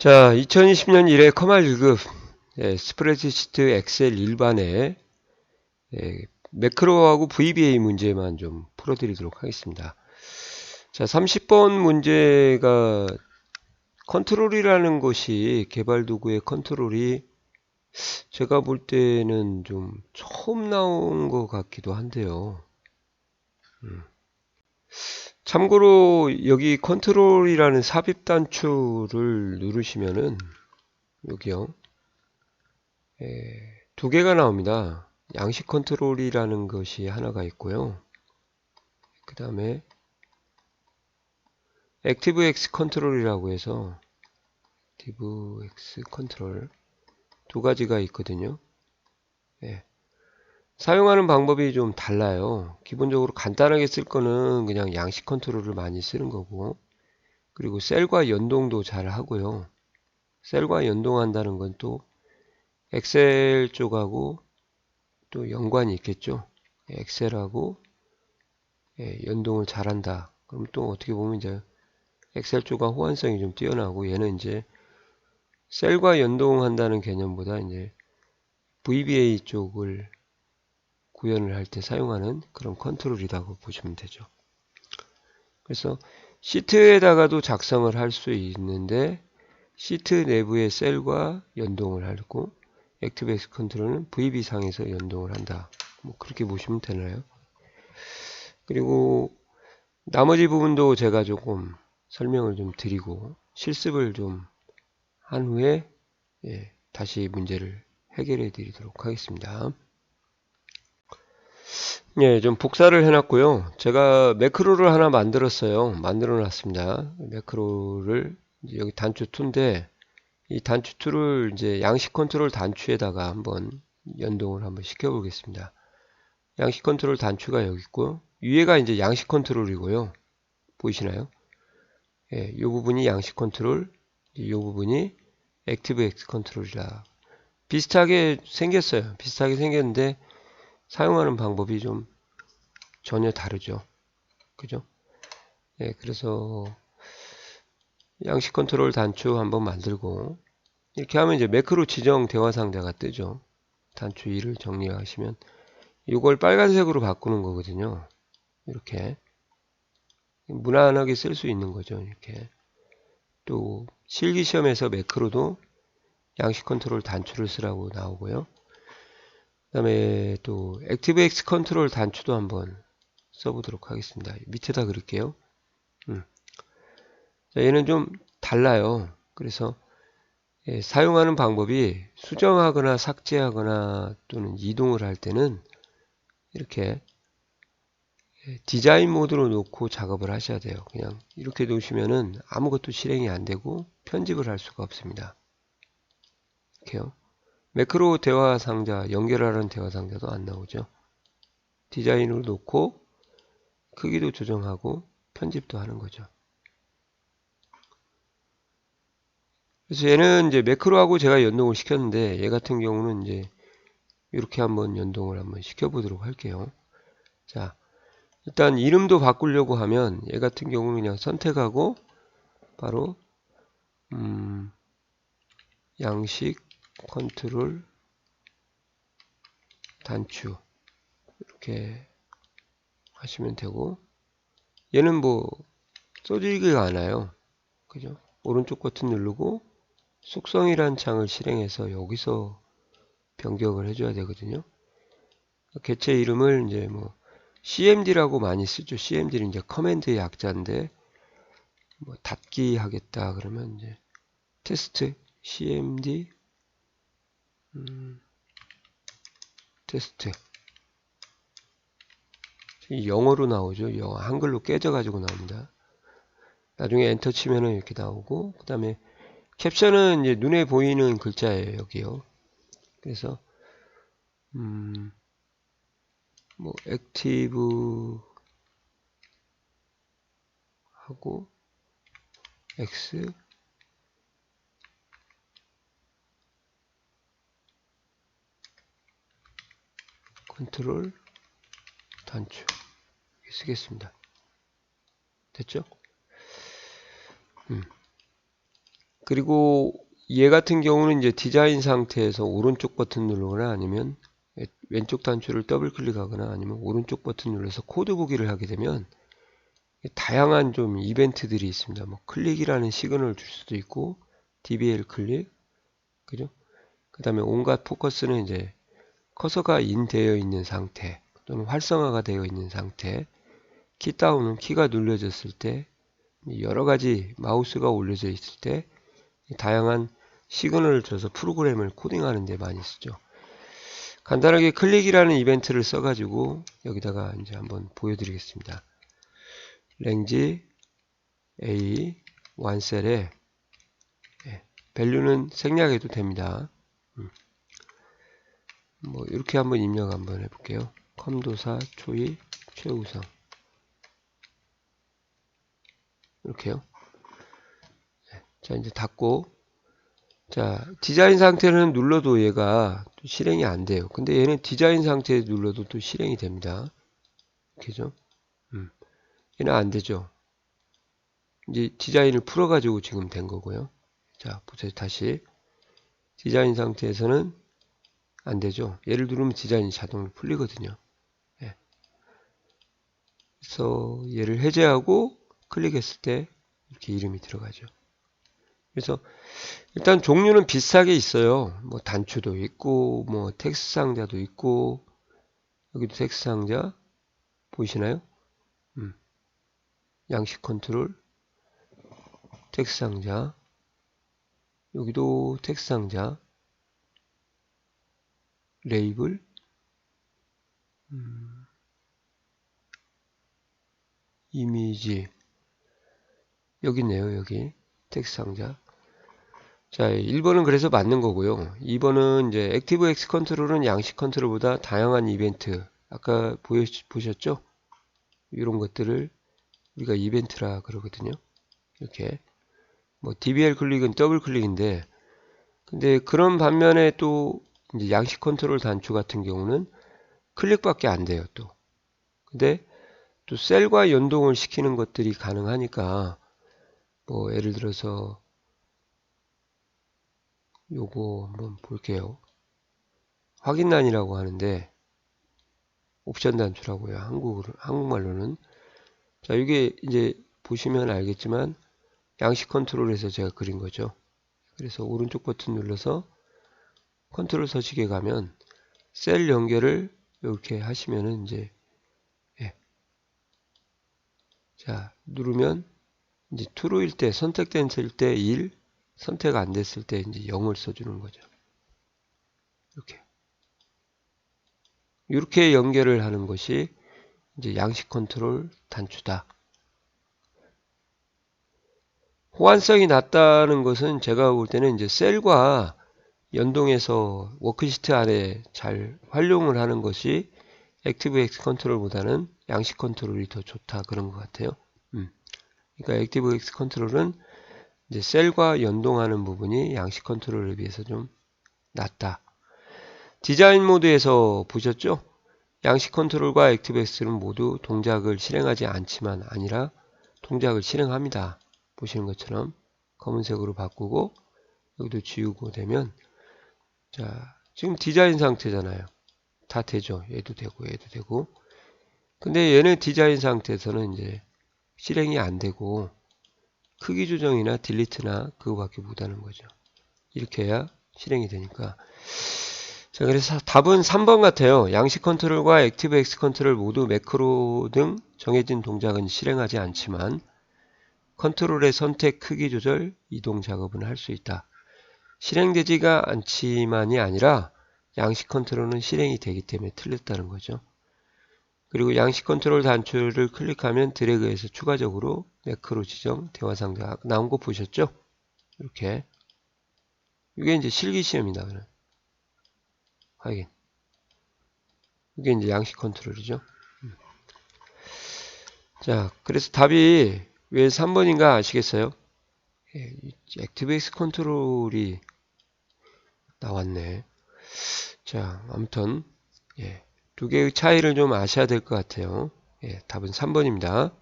자, 2020년 1회 커말 1급 예, 스프레드시트 엑셀 일반에 예, 매크로하고 VBA 문제만 좀 풀어드리도록 하겠습니다. 자, 30번 문제가 컨트롤이라는 것이 개발 도구의 컨트롤이 제가 볼 때는 좀 처음 나온 것 같기도 한데요. 음. 참고로 여기 컨트롤이라는 삽입 단추를 누르시면은 여기요 예, 두 개가 나옵니다. 양식 컨트롤이라는 것이 하나가 있고요. 그 다음에 액티브 X 컨트롤이라고 해서 액티브 X 컨트롤 두 가지가 있거든요. 예. 사용하는 방법이 좀 달라요. 기본적으로 간단하게 쓸 거는 그냥 양식 컨트롤을 많이 쓰는 거고 그리고 셀과 연동도 잘 하고요. 셀과 연동한다는 건 또 엑셀 쪽하고 또 연관이 있겠죠. 엑셀하고 예, 연동을 잘한다. 그럼 또 어떻게 보면 이제 엑셀 쪽과 호환성이 좀 뛰어나고 얘는 이제 셀과 연동한다는 개념보다 이제 VBA 쪽을 구현을 할 때 사용하는 그런 컨트롤이라고 보시면 되죠. 그래서 시트에다가도 작성을 할 수 있는데 시트 내부의 셀과 연동을 하고 액티베이스 컨트롤은 VB 상에서 연동을 한다. 뭐 그렇게 보시면 되나요? 그리고 나머지 부분도 제가 조금 설명을 좀 드리고 실습을 좀 한 후에 예, 다시 문제를 해결해 드리도록 하겠습니다. 예, 좀 복사를 해놨고요. 제가 매크로를 하나 만들었어요. 만들어 놨습니다. 매크로를 여기 단추 2인데 이 단추 2를 이제 양식 컨트롤 단추에다가 한번 연동을 한번 시켜 보겠습니다. 양식 컨트롤 단추가 여기 있고 위에가 이제 양식 컨트롤이고요. 보이시나요? 예, 이 부분이 양식 컨트롤, 이 부분이 액티브 X 컨트롤이라 비슷하게 생겼어요. 비슷하게 생겼는데 사용하는 방법이 좀 전혀 다르죠. 그죠? 예, 그래서 양식 컨트롤 단추 한번 만들고 이렇게 하면 이제 매크로 지정 대화 상자가 뜨죠. 단추 2를 정리하시면 이걸 빨간색으로 바꾸는 거거든요. 이렇게 무난하게 쓸 수 있는 거죠. 이렇게 또 실기 시험에서 매크로도 양식 컨트롤 단추를 쓰라고 나오고요. 그 다음에 또 액티브엑스 컨트롤 단추도 한번 써보도록 하겠습니다. 밑에다 그릴게요. 음. 자, 얘는 좀 달라요. 그래서 예, 사용하는 방법이 수정하거나 삭제하거나 또는 이동을 할 때는 이렇게 예, 디자인 모드로 놓고 작업을 하셔야 돼요. 그냥 이렇게 놓으시면은 아무것도 실행이 안 되고 편집을 할 수가 없습니다. 이렇게요. 매크로 대화 상자, 연결하는 대화 상자도 안 나오죠. 디자인으로 놓고 크기도 조정하고 편집도 하는 거죠. 그래서 얘는 이제 매크로하고 제가 연동을 시켰는데 얘 같은 경우는 이제 이렇게 한번 연동을 한번 시켜보도록 할게요. 자, 일단 이름도 바꾸려고 하면 얘 같은 경우는 그냥 선택하고 바로 음, 양식 컨트롤 단추. 이렇게 하시면 되고. 얘는 뭐 써지기가 않아요. 그죠? 오른쪽 버튼 누르고 속성이란 창을 실행해서 여기서 변경을 해줘야 되거든요. 개체 이름을 이제 뭐 cmd라고 많이 쓰죠. cmd는 이제 커맨드의 약자인데 뭐 닫기 하겠다 그러면 이제 테스트 cmd 음, 테스트 영어로 나오죠. 영어 한글로 깨져 가지고 나옵니다. 나중에 엔터 치면은 이렇게 나오고 그 다음에 캡션은 이제 눈에 보이는 글자예요. 여기요. 그래서 음, 뭐 액티브 하고 X 컨트롤 단추 쓰겠습니다. 됐죠? 음. 그리고 얘 같은 경우는 이제 디자인 상태에서 오른쪽 버튼 누르거나 아니면 왼쪽 단추를 더블 클릭하거나 아니면 오른쪽 버튼 눌러서 코드 보기를 하게 되면 다양한 좀 이벤트들이 있습니다. 뭐 클릭이라는 시그널을 줄 수도 있고 DBL 클릭 그죠? 그 다음에 온갖 포커스는 이제 커서가 인되어 있는 상태 또는 활성화가 되어 있는 상태 키 다운은 키가 눌려졌을 때 여러 가지 마우스가 올려져 있을 때 다양한 시그널을 줘서 프로그램을 코딩하는 데 많이 쓰죠. 간단하게 클릭이라는 이벤트를 써가지고 여기다가 이제 한번 보여드리겠습니다. 랭지 A 완셀에 밸류는 생략해도 됩니다. 음. 뭐 이렇게 한번 입력 한번 해볼게요. 컴도사 초이 최우성 이렇게요. 네. 자 이제 닫고 자 디자인 상태는 눌러도 얘가 실행이 안 돼요. 근데 얘는 디자인 상태에 눌러도 또 실행이 됩니다. 이렇게죠. 음. 얘는 안 되죠. 이제 디자인을 풀어가지고 지금 된 거고요. 자, 보세요. 다시. 디자인 상태에서는 안 되죠. 얘를 누르면 디자인이 자동으로 풀리거든요. 예. 그래서 얘를 해제하고 클릭했을 때 이렇게 이름이 들어가죠. 그래서 일단 종류는 비슷하게 있어요. 뭐 단추도 있고 뭐 텍스트 상자도 있고 여기도 텍스트 상자 보이시나요? 음. 양식 컨트롤 텍스트 상자 여기도 텍스트 상자 레이블? 음. 이미지. 여기 있네요 여기. 텍스트 상자. 자 1번은 그래서 맞는 거고요. 2번은 이제 액티브 X 컨트롤은 양식 컨트롤보다 다양한 이벤트. 아까 보여, 보셨죠? 이런 것들을 우리가 이벤트라 그러거든요. 이렇게. 뭐 DBL 클릭은 더블 클릭인데. 근데 그런 반면에 또 이제 양식 컨트롤 단추 같은 경우는 클릭밖에 안 돼요 또. 근데 또 셀과 연동을 시키는 것들이 가능하니까 뭐 예를 들어서 요거 한번 볼게요. 확인란이라고 하는데 옵션 단추라고요 한국 한국말로는. 자 이게 이제 보시면 알겠지만 양식 컨트롤에서 제가 그린 거죠. 그래서 오른쪽 버튼 눌러서 컨트롤 서식에 가면 셀 연결을 이렇게 하시면은 이제 예. 자 누르면 이제 true일 때 선택됐을 때 1, 선택 안 됐을 때 이제 0을 써주는 거죠. 이렇게 이렇게 연결을 하는 것이 이제 양식 컨트롤 단추다. 호환성이 낮다는 것은 제가 볼 때는 이제 셀과 연동해서 워크시트 안에 잘 활용을 하는 것이 액티브엑스 컨트롤보다는 양식 컨트롤이 더 좋다 그런 것 같아요. 음. 그러니까 액티브엑스 컨트롤은 이제 셀과 연동하는 부분이 양식 컨트롤에 비해서 좀 낮다. 디자인 모드에서 보셨죠? 양식 컨트롤과 액티브엑스는 모두 동작을 실행하지 않지만 아니라 동작을 실행합니다. 보시는 것처럼 검은색으로 바꾸고 여기도 지우고 되면 자 지금 디자인 상태잖아요. 다 되죠. 얘도 되고 얘도 되고 근데 얘는 디자인 상태에서는 이제 실행이 안 되고 크기 조정이나 딜리트나 그거밖에 못하는 거죠. 이렇게 해야 실행이 되니까 자 그래서 답은 3번 같아요. 양식 컨트롤과 액티브 X 컨트롤 모두 매크로 등 정해진 동작은 실행하지 않지만 컨트롤의 선택 크기 조절 이동 작업은 할 수 있다. 실행되지가 않지만이 아니라 양식 컨트롤은 실행이 되기 때문에 틀렸다는 거죠. 그리고 양식 컨트롤 단추를 클릭하면 드래그해서 추가적으로 매크로 지정 대화 상자 나온 거 보셨죠? 이렇게 이게 이제 실기 시험이다. 그는 확인. 이게 이제 양식 컨트롤이죠. 음. 자, 그래서 답이 왜 3번인가 아시겠어요? 예, 액티베이스 컨트롤이 나왔네. 자, 아무튼 예, 두 개의 차이를 좀 아셔야 될 것 같아요. 예, 답은 3번입니다.